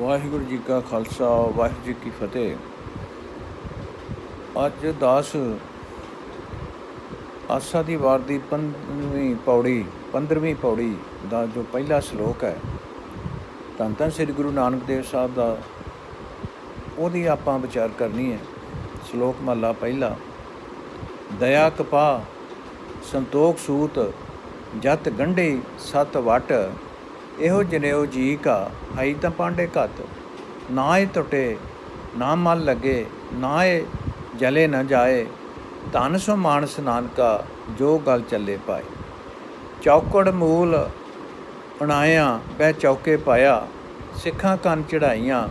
ਵਾਹਿਗੁਰੂ ਜੀ ਕਾ ਖਾਲਸਾ, ਵਾਹਿਗੁਰੂ ਜੀ ਕੀ ਫਤਿਹ। ਅੱਜ ਦਾਸ ਆਸਾ ਦੀ ਵਾਰ ਦੀ 15ਵੀਂ ਪੌੜੀ 15ਵੀਂ ਪੌੜੀ ਦਾ ਜੋ ਪਹਿਲਾ ਸ਼ਲੋਕ ਹੈ ਧੰਨ ਧੰਨ ਸ੍ਰੀ ਗੁਰੂ ਨਾਨਕ ਦੇਵ ਸਾਹਿਬ ਦਾ, ਉਹਦੀ ਆਪਾਂ ਵਿਚਾਰ ਕਰਨੀ ਹੈ। ਸ਼ਲੋਕ ਮਹਲਾ ਪਹਿਲਾ, ਦਇਆ ਕਪਾ ਸੰਤੋਖ ਸੂਤ, ਜਤ ਗੰਢੇ ਸਤ ਵਟ ਇਹੋ ਜਨੇਊ ਜੀ ਕਾ ਹਈ ਤਾਂ ਪਾਂਡੇ ਘਤ। ਨਾ ਏ ਟੁੱਟੇ, ਨਾ ਮਲ ਲਗੇ, ਨਾ ਏ ਜਲੇ ਨਾ ਜਾਏ। ਧਨ ਸੋ ਮਾਨਸ ਨਾਨਕਾ, ਜੋ ਗਲ ਚੱਲੇ ਪਾਏ। ਚੌਕੜ ਮੂਲ ਅਣਾਇਆ, ਬਹਿ ਚੌਕੇ ਪਾਇਆ। ਸਿੱਖਾਂ ਕੰਨ ਚੜਾਈਆਂ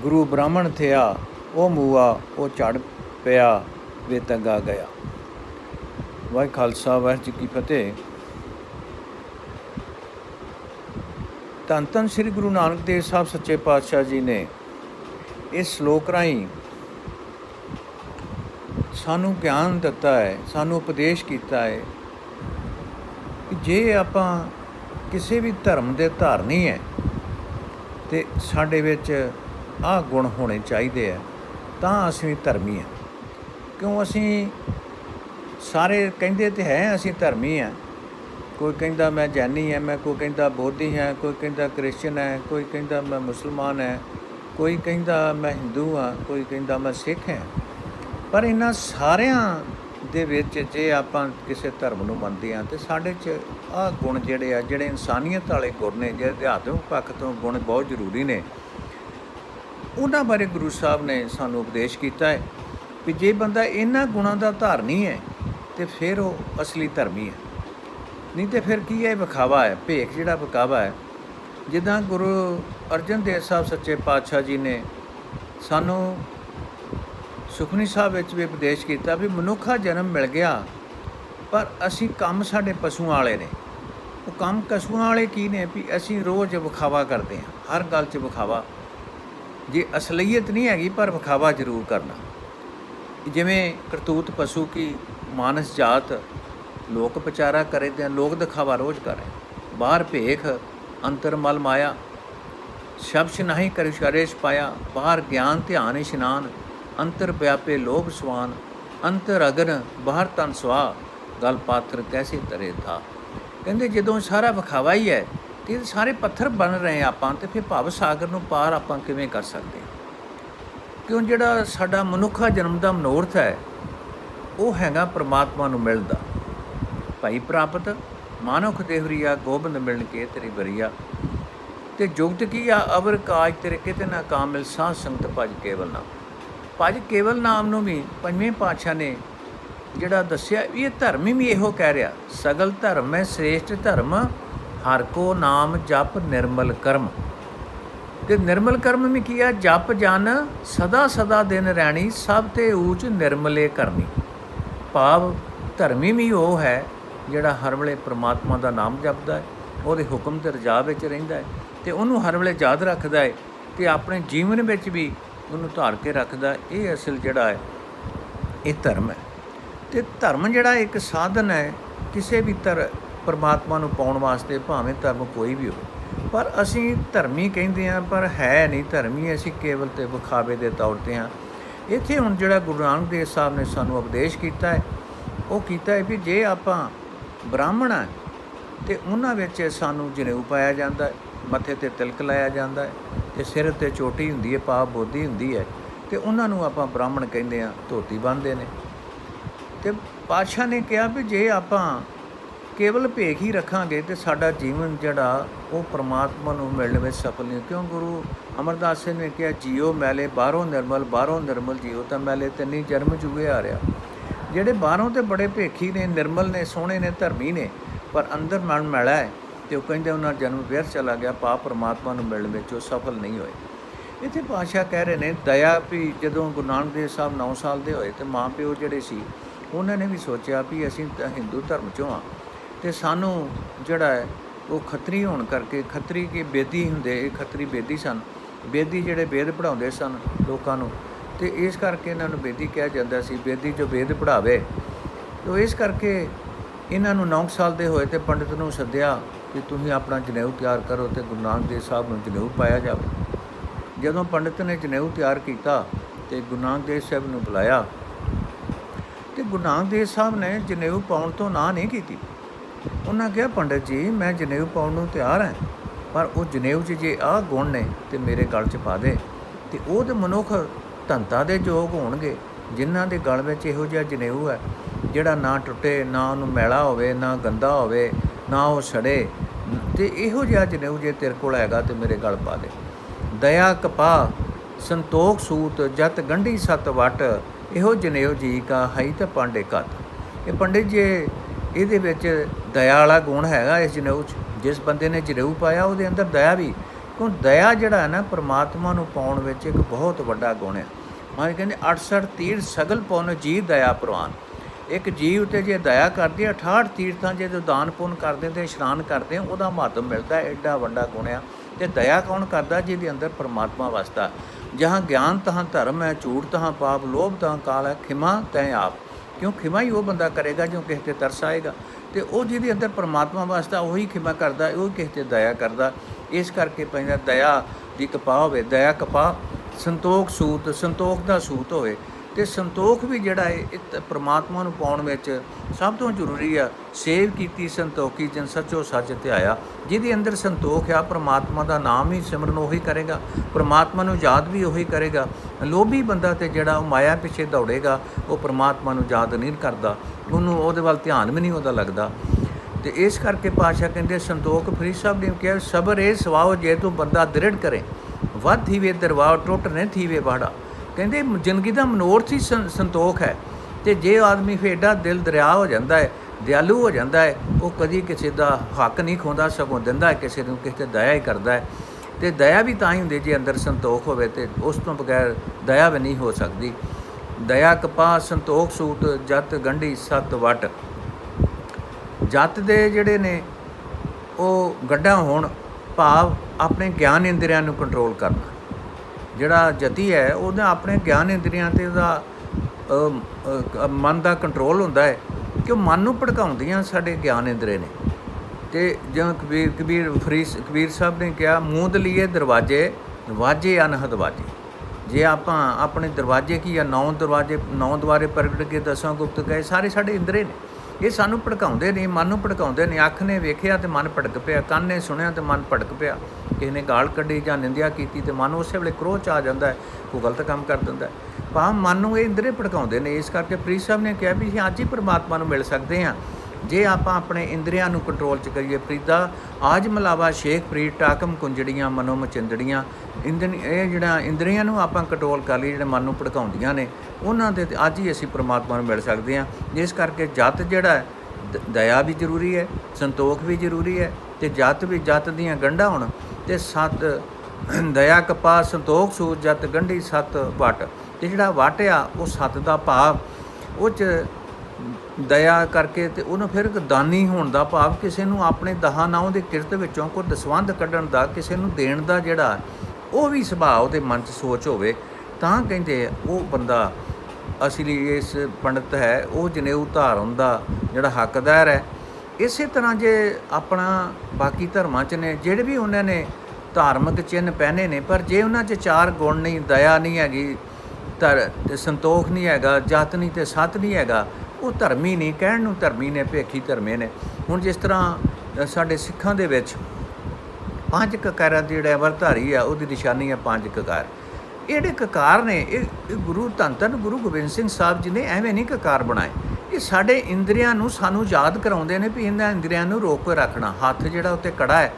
ਗੁਰੂ ਬ੍ਰਾਹਮਣ ਥਿਆ। ਉਹ ਮੂਆ, ਉਹ ਚੜ ਪਿਆ ਵੇ ਤੰਗਾ ਗਿਆ। ਵਾਹਿ ਖਾਲਸਾ, ਵਾਹਿਗੁਰੂ ਕੀ ਫਤਿਹ। ਧੰਨ ਧੰਨ ਸ੍ਰੀ ਗੁਰੂ ਨਾਨਕ ਦੇਵ ਸਾਹਿਬ ਸੱਚੇ ਪਾਤਸ਼ਾਹ ਜੀ ਨੇ ਇਸ ਸ਼ਲੋਕ ਰਾਹੀਂ ਸਾਨੂੰ ਗਿਆਨ ਦਿੱਤਾ ਹੈ, ਸਾਨੂੰ ਉਪਦੇਸ਼ ਕੀਤਾ ਹੈ ਕਿ ਜੇ ਆਪਾਂ ਕਿਸੇ ਵੀ ਧਰਮ ਦੇ ਧਾਰਨੀ ਹੈ ਤੇ ਸਾਡੇ ਵਿੱਚ ਆਹ ਗੁਣ ਹੋਣੇ ਚਾਹੀਦੇ ਆ ਤਾਂ ਅਸੀਂ ਧਰਮੀ ਹਾਂ। ਕਿਉਂ ਅਸੀਂ ਸਾਰੇ ਕਹਿੰਦੇ ਤੇ ਹੈ ਅਸੀਂ ਧਰਮੀ ਹਾਂ ਕੋਈ ਕਹਿੰਦਾ ਮੈਂ ਜੈਨੀ ਹਾਂ, ਮੈਂ ਕੋਈ ਕਹਿੰਦਾ ਬੋਧੀ ਹਾਂ, ਕੋਈ ਕਹਿੰਦਾ ਕ੍ਰਿਸਚਨ ਹੈ, ਕੋਈ ਕਹਿੰਦਾ ਮੈਂ ਮੁਸਲਮਾਨ ਹੈ, ਕੋਈ ਕਹਿੰਦਾ ਮੈਂ ਹਿੰਦੂ ਹਾਂ, ਕੋਈ ਕਹਿੰਦਾ ਮੈਂ ਸਿੱਖ ਹਾਂ। ਪਰ ਇਹਨਾਂ ਸਾਰਿਆਂ ਦੇ ਵਿੱਚ ਜੇ ਆਪਾਂ ਕਿਸੇ ਧਰਮ ਨੂੰ ਮੰਨਦੇ ਹਾਂ ਤੇ ਸਾਡੇ 'ਚ ਆਹ ਗੁਣ ਜਿਹੜੇ ਆ, ਜਿਹੜੇ ਇਨਸਾਨੀਅਤ ਵਾਲੇ ਗੁਣ ਨੇ, ਜਿਹੜੇ ਅਧਿਆਤਮਿਕ ਪੱਖ ਤੋਂ ਗੁਣ ਬਹੁਤ ਜ਼ਰੂਰੀ ਨੇ, ਉਹਨਾਂ ਬਾਰੇ ਗੁਰੂ ਸਾਹਿਬ ਨੇ ਸਾਨੂੰ ਉਪਦੇਸ਼ ਕੀਤਾ ਹੈ ਕਿ ਜੇ ਬੰਦਾ ਇਹਨਾਂ ਗੁਣਾਂ ਦਾ ਧਾਰਨੀ ਹੈ ਤੇ ਫਿਰ ਉਹ ਅਸਲੀ ਧਰਮੀ ਹੈ। ਨਹੀਂ ਤੇ ਫਿਰ ਕੀ ਹੈ, ਇਹ ਵਿਖਾਵਾ ਹੈ, ਭੇਖ ਜਿਹੜਾ ਵਿਖਾਵਾ ਹੈ। ਜਿੱਦਾਂ ਗੁਰੂ ਅਰਜਨ ਦੇਵ ਸਾਹਿਬ ਸੱਚੇ ਪਾਤਸ਼ਾਹ ਜੀ ਨੇ ਸਾਨੂੰ ਸੁਖਨੀ ਸਾਹਿਬ ਵਿੱਚ ਵੀ ਉਪਦੇਸ਼ ਕੀਤਾ ਵੀ ਮਨੁੱਖਾ ਜਨਮ ਮਿਲ ਗਿਆ, ਪਰ ਅਸੀਂ ਕੰਮ ਸਾਡੇ ਪਸ਼ੂਆਂ ਵਾਲੇ ਨੇ। ਉਹ ਕੰਮ ਕਸ਼ੂਆਂ ਵਾਲੇ ਕੀ ਨੇ ਵੀ ਅਸੀਂ ਰੋਜ਼ ਵਿਖਾਵਾ ਕਰਦੇ ਹਾਂ, ਹਰ ਗੱਲ 'ਚ ਵਿਖਾਵਾ। ਜੇ ਅਸਲੀਅਤ ਨਹੀਂ ਹੈਗੀ, ਪਰ ਵਿਖਾਵਾ ਜ਼ਰੂਰ ਕਰਨਾ। ਜਿਵੇਂ ਕਰਤੂਤ ਪਸ਼ੂ ਕੀ ਮਾਨਸ ਜਾਤ ਲੋਕ ਵਿਚਾਰਾ ਕਰੇ ਤੇ ਲੋਕ ਦਿਖਾਵਾ ਰੋਜ਼ ਕਰੇ। ਬਾਹਰ ਭੇਖ, ਅੰਤਰ ਮਲ ਮਾਇਆ ਸ਼ਬਦ ਨਹੀਂ ਕਰਿ ਸ਼ਰੇਸ਼ ਪਾਇਆ। ਬਾਹਰ ਗਿਆਨ, ਧਿਆਨ, ਇਸ਼ਨਾਨ, ਅੰਤਰ ਵਿਆਪੇ ਲੋਭ ਸਵਾਨ। ਅੰਤਰ ਅਗਨ, ਬਾਹਰ ਤਨ ਸਵਾ। ਗਲ ਪਾਥਰ ਕੈਸੇ ਤਰੇ ਥਾ। ਕਹਿੰਦੇ ਜਦੋਂ ਸਾਰਾ ਵਿਖਾਵਾ ਹੀ ਹੈ, ਤੇ ਸਾਰੇ ਪੱਥਰ ਬਣ ਰਹੇ ਆਪਾਂ ਤੇ ਫਿਰ ਭਵ ਸਾਗਰ ਨੂੰ ਪਾਰ ਆਪਾਂ ਕਿਵੇਂ ਕਰ ਸਕਦੇ ਹਾਂ? ਕਿਉਂ ਜਿਹੜਾ ਸਾਡਾ ਮਨੁੱਖਾ ਜਨਮ ਦਾ ਮਨੋਰਥ ਹੈ, ਉਹ ਹੈਗਾ ਪ੍ਰਮਾਤਮਾ ਨੂੰ ਮਿਲਦਾ। ਭਾਈ ਪ੍ਰਾਪਤ, ਮਾਨੁਖ ਦੇਵਰੀਆ ਗੋਬਿੰਦ ਮਿਲਣ ਕੇ ਤੇਰੀ ਬਰੀਆ ਤੇ ਜੁਗਤ ਕੀ ਆ ਅਵਰ ਕਾਜ ਤੇਰੇ ਕਿਤੇ ਨਾ ਕਾਮਿਲ ਸਾਧ ਸੰਗਤ ਭਜ ਕੇਵਲ ਨਾਮ। ਭਜ ਕੇਵਲ ਨਾਮ ਨੂੰ ਵੀ ਪੰਜਵੇਂ ਪਾਤਸ਼ਾਹ ਨੇ ਜਿਹੜਾ ਦੱਸਿਆ ਵੀ ਇਹ ਧਰਮ ਵੀ ਇਹੋ ਕਹਿ ਰਿਹਾ, ਸਗਲ ਧਰਮ ਹੈ ਸ੍ਰੇਸ਼ਟ ਧਰਮ, ਹਰ ਕੋ ਨਾਮ ਜਪ ਨਿਰਮਲ ਕਰਮ। ਤੇ ਨਿਰਮਲ ਕਰਮ ਵੀ ਕੀ ਆ, ਜਪ ਜਨ ਸਦਾ ਸਦਾ ਦਿਨ ਰਹਿਣੀ, ਸਭ ਤੇ ਊਚ ਨਿਰਮਲੇ ਕਰਨੀ। ਭਾਵ ਧਰਮੀ ਵੀ ਉਹ ਹੈ ਜਿਹੜਾ ਹਰ ਵੇਲੇ ਪ੍ਰਮਾਤਮਾ ਦਾ ਨਾਮ ਜਪਦਾ ਹੈ, ਉਹਦੇ ਹੁਕਮ ਤੇ ਰਜਾ ਵਿੱਚ ਰਹਿੰਦਾ ਹੈ ਤੇ ਉਹਨੂੰ ਹਰ ਵੇਲੇ ਯਾਦ ਰੱਖਦਾ ਹੈ ਤੇ ਆਪਣੇ ਜੀਵਨ ਵਿੱਚ ਵੀ ਉਹਨੂੰ ਧਾਰ ਕੇ ਰੱਖਦਾ ਇਹ ਅਸਲ ਜਿਹੜਾ ਹੈ, ਇਹ ਧਰਮ ਹੈ। ਤੇ ਧਰਮ ਜਿਹੜਾ ਇੱਕ ਸਾਧਨ ਹੈ, ਕਿਸੇ ਵੀ ਤਰ ਪਰਮਾਤਮਾ ਨੂੰ ਪਾਉਣ ਵਾਸਤੇ ਭਾਵੇਂ ਧਰਮ ਕੋਈ ਵੀ ਹੋਵੇ। ਪਰ ਅਸੀਂ ਧਰਮੀ ਕਹਿੰਦੇ ਆ ਪਰ ਹੈ ਨਹੀਂ ਧਰਮੀ, ਅਸੀਂ ਕੇਵਲ ਤੇ ਵਿਖਾਵੇ ਦੇ ਤੌਰ ਤੇ ਆ ਇੱਥੇ ਹੁਣ ਜਿਹੜਾ ਗੁਰੂ ਨਾਨਕ ਦੇਵ ਸਾਹਿਬ ਨੇ ਸਾਨੂੰ ਉਪਦੇਸ਼ ਕੀਤਾ ਹੈ, ਉਹ ਕੀਤਾ ਹੈ ਵੀ ਜੇ ਆਪਾਂ ਬ੍ਰਾਹਮਣ ਆ ਤੇ ਉਹਨਾਂ ਵਿੱਚ ਸਾਨੂੰ ਜਨੇਊ ਪਾਇਆ ਜਾਂਦਾ ਮੱਥੇ ਤੇ ਤਿਲਕ ਲਾਇਆ ਜਾਂਦਾ ਹੈ ਤੇ ਸਿਰ ਤੇ ਚੋਟੀ ਹੁੰਦੀ ਹੈ, ਪਾਪ ਬੋਧੀ ਹੁੰਦੀ ਹੈ ਤੇ ਉਹਨਾਂ ਨੂੰ ਆਪਾਂ ਬ੍ਰਾਹਮਣ ਕਹਿੰਦੇ ਆ ਧੋਤੀ ਬੰਨ੍ਹਦੇ ਨੇ। ਤੇ ਪਾਤਸ਼ਾਹ ਨੇ ਕਿਹਾ ਵੀ ਜੇ ਆਪਾਂ ਕੇਵਲ ਭੇਖ ਹੀ ਰੱਖਾਂਗੇ ਤੇ ਸਾਡਾ ਜੀਵਨ ਜਿਹੜਾ ਉਹ ਪ੍ਰਮਾਤਮਾ ਨੂੰ ਮਿਲਣ ਵਿੱਚ ਸਫਲ ਨਹੀਂ। ਕਿਉਂ ਗੁਰੂ ਅਮਰਦਾਸ ਜੀ ਨੇ ਕਿਹਾ, ਜੀਓ ਮੈਲੇ ਬਾਹਰੋਂ ਨਿਰਮਲ ਬਾਹਰੋਂ ਨਿਰਮਲ ਜੀਓ ਤਾਂ ਮੈਲੇ ਤੇ ਨਹੀਂ ਜਨਮ ਜੁਗੇ ਆ ਰਿਹਾ। ਜਿਹੜੇ ਬਾਹਰੋਂ ਤੇ ਬੜੇ ਭੇਖੀ ਨੇ, ਨਿਰਮਲ ਨੇ, ਸੋਹਣੇ ਨੇ, ਧਰਮੀ ਨੇ, ਪਰ ਅੰਦਰ ਮਨ ਮੈਲਾ ਹੈ ਤੇ ਉਹ ਕਹਿੰਦੇ ਉਹਨਾਂ ਦਾ ਜਨਮ ਵਿਅਰ ਚਲਾ ਗਿਆ, ਪਾਪ ਪਰਮਾਤਮਾ ਨੂੰ ਮਿਲਣ ਵਿੱਚ ਉਹ ਸਫਲ ਨਹੀਂ ਹੋਏ। ਇੱਥੇ ਪਾਤਸ਼ਾਹ ਕਹਿ ਰਹੇ ਨੇ, ਦਇਆ ਵੀ ਜਦੋਂ ਗੁਰੂ ਨਾਨਕ ਦੇਵ ਸਾਹਿਬ 9 ਸਾਲ ਦੇ ਹੋਏ ਤੇ ਮਾਂ ਪਿਓ ਜਿਹੜੇ ਸੀ, ਉਹਨਾਂ ਨੇ ਵੀ ਸੋਚਿਆ ਵੀ ਅਸੀਂ ਤਾਂ ਹਿੰਦੂ ਧਰਮ ਚੋਂ ਆ ਤੇ ਸਾਨੂੰ ਜਿਹੜਾ ਹੈ, ਉਹ ਖੱਤਰੀ ਹੋਣ ਕਰਕੇ, ਖੱਤਰੀ ਕੇ ਬੇਦੀ ਹੁੰਦੇ, ਇਹ ਖੱਤਰੀ ਬੇਦੀ ਸਨ। ਬੇਦੀ ਜਿਹੜੇ ਵੇਦ ਪੜਾਉਂਦੇ ਸਨ ਲੋਕਾਂ ਨੂੰ ਤੇ ਇਸ ਕਰਕੇ ਇਹਨਾਂ ਨੂੰ ਬੇਦੀ ਕਿਹਾ ਜਾਂਦਾ ਸੀ, ਬੇਦੀ ਜੋ ਵੇਦ ਪੜਾਵੇ ਤੋ ਇਸ ਕਰਕੇ ਇਹਨਾਂ ਨੂੰ 9 ਸਾਲ ਦੇ ਹੋਏ ਤੇ ਪੰਡਿਤ ਨੂੰ ਸੱਦਿਆ ਕਿ ਤੁਸੀਂ ਆਪਣਾ ਜਨੇਊ ਤਿਆਰ ਕਰੋ ਤੇ ਗੁਰੂ ਨਾਨਕ ਦੇਵ ਸਾਹਿਬ ਨੂੰ ਜਨੇਊ ਪਾਇਆ ਜਾਵੇ। ਜਦੋਂ ਪੰਡਿਤ ਨੇ ਜਨੇਊ ਤਿਆਰ ਕੀਤਾ ਤੇ ਗੁਰੂ ਨਾਨਕ ਦੇਵ ਸਾਹਿਬ ਨੂੰ ਬੁਲਾਇਆ, ਤੇ ਗੁਰੂ ਨਾਨਕ ਦੇਵ ਸਾਹਿਬ ਨੇ ਜਨੇਊ ਪਾਉਣ ਤੋਂ ਨਾ ਨਹੀਂ ਕੀਤੀ। ਉਹਨਾਂ ਕਿਹਾ, ਪੰਡਿਤ ਜੀ, ਮੈਂ ਜਨੇਊ ਪਾਉਣ ਨੂੰ ਤਿਆਰ ਹਾਂ, ਪਰ ਉਹ ਜਨੇਊ 'ਚ ਜੇ ਆਹ ਗੁਣ ਨੇ ਤੇ ਮੇਰੇ ਗਲ 'ਚ ਪਾ ਦੇ ਤੇ ਉਹ ਤੇ ਮਨੁੱਖ ਧੰਤਾ ਦੇ ਯੋਗ ਹੋਣਗੇ, ਜਿਨ੍ਹਾਂ ਦੇ ਗਲ ਵਿੱਚ ਇਹੋ ਜਿਹਾ ਜਨੇਊ ਹੈ, ਜਿਹੜਾ ਨਾ ਟੁੱਟੇ, ਨਾ ਉਹਨੂੰ ਮੈਲਾ ਹੋਵੇ, ਨਾ ਗੰਦਾ ਹੋਵੇ, ਨਾ ਉਹ ਸੜੇ। ਤੇ ਇਹੋ ਜਿਹਾ ਜਨੇਊ ਜੇ ਤੇਰੇ ਕੋਲ ਹੈਗਾ ਤੇ ਮੇਰੇ ਗਲ ਪਾ ਦੇ। ਦਇਆ ਕਪਾ ਸੰਤੋਖ ਸੂਤ, ਜਤ, ਗੰਢੀ, ਸਤ, ਵਟ, ਇਹੋ ਜਨੇਊ ਜੀ ਕਾ ਹਈ ਤੇ ਪਾਂਡੇ ਕਤ ਇਹ ਪੰਡਿਤ ਜੀ ਇਹਦੇ ਵਿੱਚ ਦਇਆ ਵਾਲਾ ਗੁਣ ਹੈਗਾ ਇਸ ਜਨੇਊ 'ਚ, ਜਿਸ ਬੰਦੇ ਨੇ ਜਨੇਊ ਪਾਇਆ, ਉਹਦੇ ਅੰਦਰ ਦਇਆ ਵੀ ਕਿਉਂ ਦਇਆ ਜਿਹੜਾ ਹੈ ਨਾ ਪ੍ਰਮਾਤਮਾ ਨੂੰ ਪਾਉਣ ਵਿੱਚ ਇੱਕ ਬਹੁਤ ਵੱਡਾ ਗੁਣ ਹੈ। ਮਾਰੇ ਕਹਿੰਦੇ 68 ਤੀਰ ਸਗਲ ਪੁੰਨ ਜੀ ਦਇਆ ਪ੍ਰਵਾਨ। ਇੱਕ ਜੀਵ ਤੇ ਜੇ ਦਇਆ ਕਰਦੀ ਹੈ 68 ਤੀਰਥਾਂ ਜੇ ਜੋ ਦਾਨ ਪੁੰਨ ਕਰਦੇ ਤੇ ਇਸ਼ਨਾਨ ਕਰਦੇ ਉਹਦਾ ਮਹੱਤਵ ਮਿਲਦਾ, ਐਡਾ ਵੱਡਾ ਗੁਣ ਆ। ਤੇ ਦਇਆ ਕੌਣ ਕਰਦਾ? ਜਿਹਦੇ ਅੰਦਰ ਪਰਮਾਤਮਾ ਵਸਦਾ। ਜਹਾਂ ਗਿਆਨ ਤਹਾਂ ਧਰਮ ਹੈ, ਝੂਠ ਤਹਾਂ ਪਾਪ, ਲੋਭ ਤਹਾਂ ਕਾਲ ਹੈ, ਖਿਮਾ ਤੈ ਆਪ। ਕਿਉਂ ਖਿਮਾ ਹੀ ਉਹ ਬੰਦਾ ਕਰੇਗਾ ਜੋ ਕਿਸੇ ਤੇ ਤਰਸ ਆਏਗਾ? ਤੇ ਉਹ ਜਿਹਦੇ ਅੰਦਰ ਪਰਮਾਤਮਾ ਵਸਦਾ, ਉਹੀ ਖਿਮਾ ਕਰਦਾ, ਉਹ ਕਿਸੇ ਤੇ ਦਇਆ ਕਰਦਾ। ਇਸ ਕਰਕੇ ਪੈਂਦਾ ਦਇਆ ਦੀ ਕਪਾਹ ਹੋਵੇ, ਦਇਆ ਕਪਾਹ ਸੰਤੋਖ ਸੂਤ, ਸੰਤੋਖ ਦਾ ਸੂਤ ਹੋਵੇ। ਤੇ ਸੰਤੋਖ ਵੀ ਜਿਹੜਾ ਹੈ ਇਹ ਪ੍ਰਮਾਤਮਾ ਨੂੰ ਪਾਉਣ ਵਿੱਚ ਸਭ ਤੋਂ ਜ਼ਰੂਰੀ ਆ, ਸੇਵ ਕੀਤੀ, ਸੰਤੋਖੀ ਜਨ ਸੱਚੋ ਸੱਚ ਧਿਆਇਆ ਜਿਹਦੇ ਅੰਦਰ ਸੰਤੋਖ ਆ, ਪ੍ਰਮਾਤਮਾ ਦਾ ਨਾਮ ਹੀ ਸਿਮਰਨ ਉਹੀ ਕਰੇਗਾ। ਪ੍ਰਮਾਤਮਾ ਨੂੰ ਯਾਦ ਵੀ ਉਹੀ ਕਰੇਗਾ। ਲੋਭੀ ਬੰਦਾ ਤੇ ਜਿਹੜਾ ਉਹ ਮਾਇਆ ਪਿੱਛੇ ਦੌੜੇਗਾ, ਉਹ ਪ੍ਰਮਾਤਮਾ ਨੂੰ ਯਾਦ ਨਹੀਂ ਕਰਦਾ। ਉਹਨੂੰ ਉਹਦੇ ਵੱਲ ਧਿਆਨ ਵੀ ਨਹੀਂ ਉਹਦਾ ਲੱਗਦਾ। ਤੇ ਇਸ ਕਰਕੇ ਪਾਸ਼ਾ ਕਹਿੰਦੇ, ਸੰਤੋਖ ਫਰੀਦ ਸਾਹਿਬ ਨੇ ਕਿਹਾ, ਸਬਰ ਇਹ ਸਵਾਉ ਜੇ ਤੂੰ ਬੰਦਾ ਦ੍ਰਿੜ ਕਰੇ। ਵੱਧ ਥੀਵੇ ਵੇ ਦਰਵਾਰ ਟੁੱਟ ਨੇ ਥੀਵੇ ਬਾੜਾ ਕਹਿੰਦੇ, ਜ਼ਿੰਦਗੀ ਦਾ ਮਨੋਰਥ ਹੀ ਸੰਤੋਖ ਹੈ। ਤੇ ਜੇ ਆਦਮੀ ਫੇਡਾ ਦਿਲ ਦਰਿਆ ਹੋ ਜਾਂਦਾ ਹੈ, ਦਿਆਲੂ ਹੋ ਜਾਂਦਾ ਹੈ, ਉਹ ਕਦੀ ਕਿਸੇ ਦਾ ਹੱਕ ਨਹੀਂ ਖੋਂਦਾ, ਸਗੋਂ ਦਿੰਦਾ ਹੈ, ਕਿਸੇ ਨੂੰ ਕਿਸੇ ਤੇ ਦਇਆ ਹੀ ਕਰਦਾ ਹੈ। ਤੇ ਦਇਆ ਵੀ ਤਾਂ ਹੀ ਹੁੰਦੀ ਜੇ ਅੰਦਰ ਸੰਤੋਖ ਹੋਵੇ ਤੇ ਉਸ ਤੋਂ ਬਗੈਰ ਦਇਆ ਵੀ ਨਹੀਂ ਹੋ ਸਕਦੀ। ਦਇਆ ਕਪਾਹ, ਸੰਤੋਖ ਸੂਤ, ਜਤ ਗੰਢੀ, ਸਤ ਵਟ। ਜੱਤ ਦੇ ਜਿਹੜੇ ਨੇ, ਉਹ ਗੱਡਾ ਹੋਣ, ਭਾਵ ਆਪਣੇ ਗਿਆਨ ਇੰਦਰੀਆਂ ਨੂੰ ਕੰਟਰੋਲ ਕਰਨਾ। ਜਿਹੜਾ ਜਤੀ ਹੈ ਉਹਨੇ ਆਪਣੇ ਗਿਆਨ ਇੰਦਰੀਆਂ ਤੇ ਉਹਦਾ ਮਨ ਦਾ ਕੰਟਰੋਲ ਹੁੰਦਾ ਹੈ ਕਿ ਉਹ ਮਨ ਨੂੰ ਭੜਕਾਉਂਦੀਆਂ ਸਾਡੇ ਗਿਆਨ ਇੰਦਰੀ ਨੇ। ਤੇ ਜਿਵੇਂ ਕਬੀਰ ਕਬੀਰ ਫਰੀਦ ਕਬੀਰ ਸਾਹਿਬ ਨੇ ਕਿਹਾ ਮੂੰਦ ਲਈਏ ਦਰਵਾਜ਼ੇ ਵਾਜੇ ਅਨਹਦ ਵਾਜੇ ਜੇ ਆਪਾਂ ਆਪਣੇ ਦਰਵਾਜ਼ੇ ਕੀ ਆ ਨੌ ਦਰਵਾਜ਼ੇ, ਨੌ ਦੁਆਰੇ ਪ੍ਰਗਟ ਕੇ ਦਸਾਂ ਗੁਪਤ ਗਏ ਸਾਰੇ ਸਾਡੇ ਇੰਦਰੇ ਨੇ। ਇਹ ਸਾਨੂੰ ਭੜਕਾਉਂਦੇ ਨੇ ਮਨ ਨੂੰ ਭੜਕਾਉਂਦੇ ਨੇ ਅੱਖ ਨੇ ਵੇਖਿਆ ਤੇ ਮਨ ਭੜਕ ਪਿਆ, ਕੰਨ ਨੇ ਸੁਣਿਆ ਤੇ ਮਨ ਭੜਕ ਪਿਆ। ਕਿਸੇ ਨੇ ਗਾਲ ਕੱਢੀ ਜਾਂ ਨਿੰਦਿਆ ਕੀਤੀ ਤੇ ਮਨ ਉਸੇ ਵੇਲੇ ਕ੍ਰੋਧ 'ਚ ਆ ਜਾਂਦਾ ਹੈ, ਕੋਈ ਗਲਤ ਕੰਮ ਕਰ ਦਿੰਦਾ ਹੈ। ਭਾਵ ਮਨ ਨੂੰ ਇਹ ਇੰਦਰੇ ਭੜਕਾਉਂਦੇ ਨੇ, ਇਸ ਕਰਕੇ ਪ੍ਰੀਤ ਸਾਹਿਬ ਨੇ ਕਿਹਾ ਵੀ ਅਸੀਂ ਅੱਜ ਹੀ ਪਰਮਾਤਮਾ ਨੂੰ ਮਿਲ ਸਕਦੇ ਹਾਂ। ਜੇ ਆਪਾਂ ਆਪਣੇ ਇੰਦਰੀਆਂ ਨੂੰ ਕੰਟਰੋਲ ਚ ਕਰੀਏ ਪ੍ਰੀਦਾ ਆਜ ਮਲਾਵਾ ਸ਼ੇਖ ਪ੍ਰੀਤ, ਟਾਕਮ ਕੁੰਜੜੀਆਂ, ਮਨੋ ਮਚਿੰਦੜੀਆਂ ਇੰਦਨ ਇਹ ਜਿਹੜਾ ਇੰਦਰੀਆਂ ਨੂੰ ਆਪਾਂ ਕੰਟਰੋਲ ਕਰ ਲਈ ਜਿਹੜੇ ਮਨ ਨੂੰ ਭੜਕਾਉਂਦੀਆਂ ਨੇ, ਉਹਨਾਂ ਦੇ ਅੱਜ ਹੀ ਅਸੀਂ ਪ੍ਰਮਾਤਮਾ ਨੂੰ ਮਿਲ ਸਕਦੇ ਹਾਂ। ਜਿਸ ਕਰਕੇ ਜਤ ਜਿਹੜਾ ਦ- ਦਇਆ ਵੀ ਜ਼ਰੂਰੀ ਹੈ, ਸੰਤੋਖ ਵੀ ਜ਼ਰੂਰੀ ਹੈ, ਤੇ ਜਤ ਵੀ ਜਤ ਦੀਆਂ ਗੰਢਾਂ ਹੋਣ, ਤੇ ਸਤ ਦਇਆ ਕਪਾ ਸੰਤੋਖ ਸੂ ਜਤ, ਗੰਢੀ, ਸਤ ਵਟ। ਤੇ ਜਿਹੜਾ ਵਟ ਆ, ਉਹ ਸਤ ਦਾ ਭਾਵ, ਉਹ ਚ ਦਇਆ ਕਰਕੇ ਤੇ ਉਹਨੂੰ ਫਿਰ ਇੱਕ ਦਾਨੀ ਹੋਣ ਦਾ ਭਾਵ ਕਿਸੇ ਨੂੰ ਆਪਣੇ ਦਹਾਂ ਨਾਉ ਦੇ ਕਿਰਤ ਵਿੱਚੋਂ ਕੋਈ ਦਸਵੰਧ ਕੱਢਣ ਦਾ, ਕਿਸੇ ਨੂੰ ਦੇਣ ਦਾ ਜਿਹੜਾ ਉਹ ਵੀ ਸੁਭਾਅ ਉਹਦੇ ਮਨ 'ਚ ਸੋਚ ਹੋਵੇ, ਤਾਂ ਕਹਿੰਦੇ ਉਹ ਬੰਦਾ ਅਸਲੀ ਇਸ ਪੰਡਤ ਹੈ, ਉਹ ਜਨੇਊ ਧਾਰਨ ਦਾ ਜਿਹੜਾ ਹੱਕਦਾਰ ਹੈ। ਇਸੇ ਤਰ੍ਹਾਂ ਜੇ ਆਪਣਾ ਬਾਕੀ ਧਰਮਾਂ 'ਚ ਨੇ, ਜਿਹੜੇ ਵੀ ਉਹਨਾਂ ਨੇ ਧਾਰਮਿਕ ਚਿੰਨ੍ਹ ਪਹਿਨੇ ਨੇ, ਪਰ ਜੇ ਉਹਨਾਂ 'ਚ ਚਾਰ ਗੁਣ ਨਹੀਂ, ਦਇਆ ਨਹੀਂ ਹੈਗੀ, ਧਰ ਸੰਤੋਖ ਨਹੀਂ ਹੈਗਾ, ਜਤ ਨਹੀਂ ਤੇ ਸਤ ਨਹੀਂ ਹੈਗਾ ਉਹ ਧਰਮੀ ਨਹੀਂ ਕਹਿਣ ਨੂੰ ਧਰਮੀ ਨੇ, ਭੇਖੀ ਧਰਮੇ ਨੇ। ਹੁਣ ਜਿਸ ਤਰ੍ਹਾਂ ਸਾਡੇ ਸਿੱਖਾਂ ਦੇ ਵਿੱਚ ਪੰਜ ਕਕਾਰਾਂ ਦੀ ਜਿਹੜਾ ਵਰਧਾਰੀ ਆ, ਉਹਦੀ ਨਿਸ਼ਾਨੀ ਆ ਪੰਜ ਕਕਾਰ। ਇਹ ਜਿਹੜੇ ਕਕਾਰ ਨੇ, ਇਹ ਇਹ ਗੁਰੂ ਧੰਨ ਧੰਨ ਗੁਰੂ ਗੋਬਿੰਦ ਸਿੰਘ ਸਾਹਿਬ ਜੀ ਨੇ ਐਵੇਂ ਨਹੀਂ ਕਕਾਰ ਬਣਾਏ। ਇਹ ਸਾਡੇ ਇੰਦਰੀਆਂ ਨੂੰ ਸਾਨੂੰ ਯਾਦ ਕਰਾਉਂਦੇ ਨੇ ਵੀ ਇਹਨਾਂ ਇੰਦਰੀਆਂ ਨੂੰ ਰੋਕ ਕੇ ਰੱਖਣਾ, ਹੱਥ ਜਿਹੜਾ ਉੱਤੇ ਕੜਾ ਹੈ,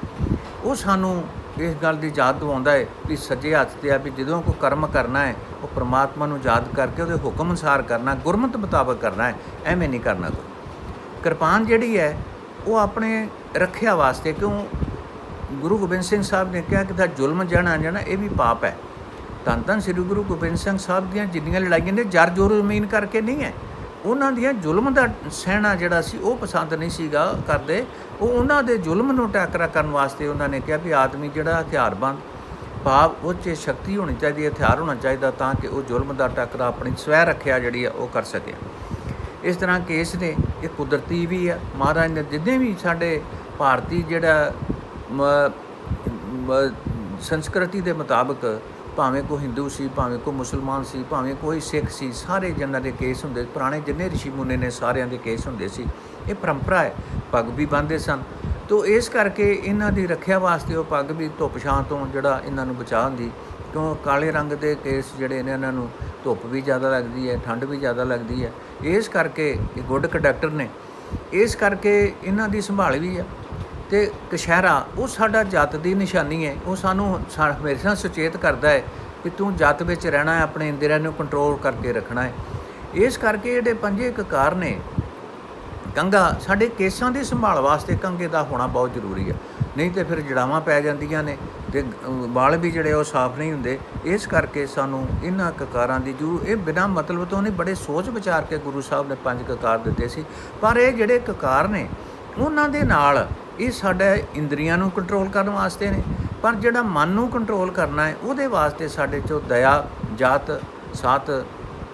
ਉਹ ਸਾਨੂੰ ਇਸ ਗੱਲ ਦੀ ਯਾਦ ਦਿਵਾਉਂਦਾ ਹੈ ਵੀ ਸੱਜੇ ਹੱਥ ਤੇ ਆ ਵੀ ਜਦੋਂ ਕੋਈ ਕਰਮ ਕਰਨਾ ਹੈ, ਉਹ ਪ੍ਰਮਾਤਮਾ ਨੂੰ ਯਾਦ ਕਰਕੇ ਉਹਦੇ ਹੁਕਮ ਅਨੁਸਾਰ ਕਰਨਾ, ਗੁਰਮਤ ਮੁਤਾਬਕ ਕਰਨਾ ਹੈ, ਐਵੇਂ ਨਹੀਂ ਕਰਨਾ ਕੋਈ। ਕਿਰਪਾਨ ਜਿਹੜੀ ਹੈ, ਉਹ ਆਪਣੇ ਰੱਖਿਆ ਵਾਸਤੇ ਕਿਉਂ ਗੁਰੂ ਗੋਬਿੰਦ ਸਿੰਘ ਸਾਹਿਬ ਨੇ ਕਿਹਾ ਕਿ ਦਾ ਜ਼ੁਲਮ ਜਾਣਾ ਜਾਣਾ ਇਹ ਵੀ ਪਾਪ ਹੈ। ਧੰਨ ਧੰਨ ਸ੍ਰੀ ਗੁਰੂ ਗੋਬਿੰਦ ਸਿੰਘ ਸਾਹਿਬ ਦੀਆਂ ਜਿੰਨੀਆਂ ਲੜਾਈਆਂ ਨੇ, ਜਰ ਜੋਰ ਜ਼ਮੀਨ ਕਰਕੇ ਨਹੀਂ ਹੈ। ਉਹਨਾਂ ਦੀਆਂ ਜ਼ੁਲਮ ਦਾ ਸਹਿਣਾ ਜਿਹੜਾ ਸੀ, ਉਹ ਪਸੰਦ ਨਹੀਂ ਸੀਗਾ ਕਰਦੇ। ਉਹ ਉਹਨਾਂ ਦੇ ਜ਼ੁਲਮ ਨੂੰ ਟਾਕਰਾ ਕਰਨ ਵਾਸਤੇ ਉਹਨਾਂ ਨੇ ਕਿਹਾ ਵੀ ਆਦਮੀ ਜਿਹੜਾ ਹਥਿਆਰਬੰਦ, ਭਾਵ ਉਹ 'ਚ ਸ਼ਕਤੀ ਹੋਣੀ ਚਾਹੀਦੀ ਹੈ, ਹਥਿਆਰ ਹੋਣਾ ਚਾਹੀਦਾ ਤਾਂ ਕਿ ਉਹ ਜ਼ੁਲਮ ਦਾ ਟਾਕਰਾ ਆਪਣੀ ਸਵੈ ਰੱਖਿਆ ਜਿਹੜੀ ਆ, ਉਹ ਕਰ ਸਕੇ। ਇਸ ਤਰ੍ਹਾਂ ਕੇਸ ਨੇ, ਇਹ ਕੁਦਰਤੀ ਵੀ ਆ, ਮਹਾਰਾਜ ਨੇ ਜਿੰਨੇ ਵੀ ਸਾਡੇ ਭਾਰਤੀ ਜਿਹੜਾ ਸੰਸਕ੍ਰਿਤੀ ਦੇ ਮੁਤਾਬਕ ਭਾਵੇਂ ਕੋਈ ਹਿੰਦੂ ਸੀ, ਭਾਵੇਂ ਕੋਈ ਮੁਸਲਮਾਨ ਸੀ, ਭਾਵੇਂ ਕੋਈ ਸਿੱਖ ਸੀ, ਸਾਰੇ ਜਿਨ੍ਹਾਂ ਦੇ ਕੇਸ ਹੁੰਦੇ, ਪੁਰਾਣੇ ਜਿੰਨੇ ਰਿਸ਼ੀ ਮੁਨੀ ਨੇ ਸਾਰਿਆਂ ਦੇ ਕੇਸ ਹੁੰਦੇ ਸੀ। ਇਹ ਪਰੰਪਰਾ ਹੈ, ਪੱਗ ਵੀ ਬੰਨ੍ਹਦੇ ਸਨ। ਤੋ ਇਸ ਕਰਕੇ ਇਹਨਾਂ ਦੀ ਰੱਖਿਆ ਵਾਸਤੇ ਉਹ ਪੱਗ ਵੀ ਧੁੱਪ ਛਾਂ ਤੋਂ ਜਿਹੜਾ ਇਹਨਾਂ ਨੂੰ ਬਚਾ ਹੁੰਦੀ ਕਿਉਂ ਕਾਲੇ ਰੰਗ ਦੇ ਕੇਸ ਜਿਹੜੇ ਨੇ ਇਹਨਾਂ ਨੂੰ ਧੁੱਪ ਵੀ ਜ਼ਿਆਦਾ ਲੱਗਦੀ ਹੈ, ਠੰਡ ਵੀ ਜ਼ਿਆਦਾ ਲੱਗਦੀ ਹੈ। ਇਸ ਕਰਕੇ ਇਹ ਗੁੱਡ ਕੰਡਕਟਰ ਨੇ। ਇਸ ਕਰਕੇ ਇਹਨਾਂ ਦੀ ਸੰਭਾਲ ਵੀ ਹੈ। ਤੇ ਕਸ਼ਹਿਰਾ ਉਹ ਸਾਡਾ ਜਾਤ ਦੀ ਨਿਸ਼ਾਨੀ ਹੈ। ਉਹ ਸਾਨੂੰ ਸਾ- ਹਮੇਸ਼ਾ ਸੁਚੇਤ ਕਰਦਾ ਹੈ ਕਿ ਤੂੰ ਜਾਤ ਵਿੱਚ ਰਹਿਣਾ ਹੈ, ਆਪਣੇ ਇੰਦਰੀਆਂ ਨੂੰ ਕੰਟਰੋਲ ਕਰਕੇ ਰੱਖਣਾ ਹੈ। ਇਸ ਕਰਕੇ ਜਿਹੜੇ ਪੰਜੇ ਕਕਾਰ ਨੇ। ਕੰਗਾ ਸਾਡੇ ਕੇਸਾਂ ਦੀ ਸੰਭਾਲ ਵਾਸਤੇ ਕੰਗੇ ਦਾ ਹੋਣਾ ਬਹੁਤ ਜ਼ਰੂਰੀ ਹੈ। ਨਹੀਂ ਤੇ ਫਿਰ ਜੜਾਵਾਂ ਪੈ ਜਾਂਦੀਆਂ ਨੇ ਤੇ ਵਾਲ ਵੀ ਜਿਹੜੇ ਉਹ ਸਾਫ਼ ਨਹੀਂ ਹੁੰਦੇ। ਇਸ ਕਰਕੇ ਸਾਨੂੰ ਇਹਨਾਂ ਕਕਾਰਾਂ ਦੀ ਜੂ ਇਹ ਬਿਨਾਂ ਮਤਲਬ ਤੋਂ ਨਹੀਂ, ਬੜੇ ਸੋਚ ਵਿਚਾਰ ਕੇ ਗੁਰੂ ਸਾਹਿਬ ਨੇ ਪੰਜ ਕਕਾਰ ਦਿੱਤੇ ਸੀ। ਪਰ ਇਹ ਜਿਹੜੇ ਕਕਾਰ ਨੇ, ਉਹਨਾਂ ਦੇ ਨਾਲ ਇਹ ਸਾਡੇ ਇੰਦਰੀਆਂ ਨੂੰ ਕੰਟਰੋਲ ਕਰਨ ਵਾਸਤੇ ਨੇ। ਪਰ ਜਿਹੜਾ ਮਨ ਨੂੰ ਕੰਟਰੋਲ ਕਰਨਾ ਹੈ, ਉਹਦੇ ਵਾਸਤੇ ਸਾਡੇ ਚੋਂ ਦਇਆ, ਜਾਤ, ਸਾਤ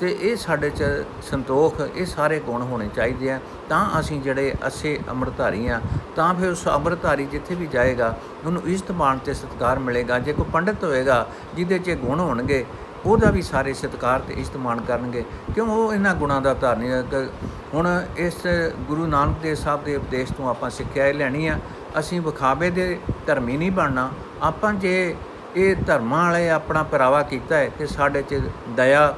ਤੇ ਇਹ ਸਾਡੇ ਚ ਸੰਤੋਖ, ਇਹ ਸਾਰੇ ਗੁਣ ਹੋਣੇ ਚਾਹੀਦੇ ਆ। ਤਾਂ ਅਸੀਂ ਜਿਹੜੇ ਅਸੇ ਅੰਮ੍ਰਿਤਧਾਰੀ ਆ, ਤਾਂ ਫਿਰ ਉਸ ਅੰਮ੍ਰਿਤਧਾਰੀ ਜਿੱਥੇ ਵੀ ਜਾਏਗਾ, ਉਹਨੂੰ ਇੱਜ਼ਤ ਮਾਣ ਤੇ ਸਤਿਕਾਰ ਮਿਲੇਗਾ। ਜੇ ਕੋਈ ਪੰਡਿਤ ਹੋਏਗਾ, ਜਿਹਦੇ 'ਚ ਗੁਣ ਹੋਣਗੇ ਉਹਦਾ ਵੀ ਸਾਰੇ ਸਤਿਕਾਰ ਤੇ ਇੱਜ਼ਤ ਮਾਣ ਕਰਨਗੇ। ਕਿਉਂ? ਉਹ ਇਹਨਾਂ ਗੁਣਾਂ ਦਾ ਧਾਰਨੀ ਹੈ। ਹੁਣ ਇਸ ਗੁਰੂ ਨਾਨਕ ਦੇਵ ਸਾਹਿਬ ਦੇ ਉਪਦੇਸ਼ ਤੋਂ ਆਪਾਂ ਸਿੱਖਿਆ ਇਹ ਲੈਣੀ ਆ। ਅਸੀਂ ਵਿਖਾਵੇ ਦੇ ਧਰਮੀ ਨਹੀਂ ਬਣਨਾ। ਆਪਾਂ ਜੇ ਇਹ ਧਰਮਾਂ ਵਾਲੇ ਆਪਣਾ ਪਹਿਰਾਵਾ ਕੀਤਾ ਹੈ ਤੇ ਸਾਡੇ 'ਚ ਦਇਆ,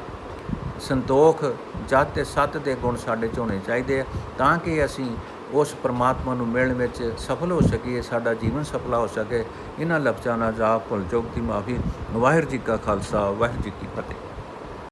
ਸੰਤੋਖ, ਜਤ ਤੇ ਸਤ ਦੇ ਗੁਣ ਸਾਡੇ 'ਚ ਹੋਣੇ ਚਾਹੀਦੇ ਆ। ਤਾਂ ਕਿ ਅਸੀਂ ਉਸ ਪਰਮਾਤਮਾ ਨੂੰ ਮਿਲਣ ਵਿੱਚ ਸਫਲ ਹੋ ਸਕੀਏ ਸਾਡਾ ਜੀਵਨ ਸਫਲਾ ਹੋ ਸਕੇ। ਇਹਨਾਂ ਲਫ਼ਜ਼ਾਂ ਨਾਲ ਜਾ ਭੁੱਲ ਚੁੱਕ ਦੀ ਮਾਫੀ। ਵਾਹਿਗੁਰੂ ਜੀ ਕਾ ਖਾਲਸਾ। ਵਾਹਿਗੁਰੂ ਜੀ ਕੀ ਫਤਿਹ।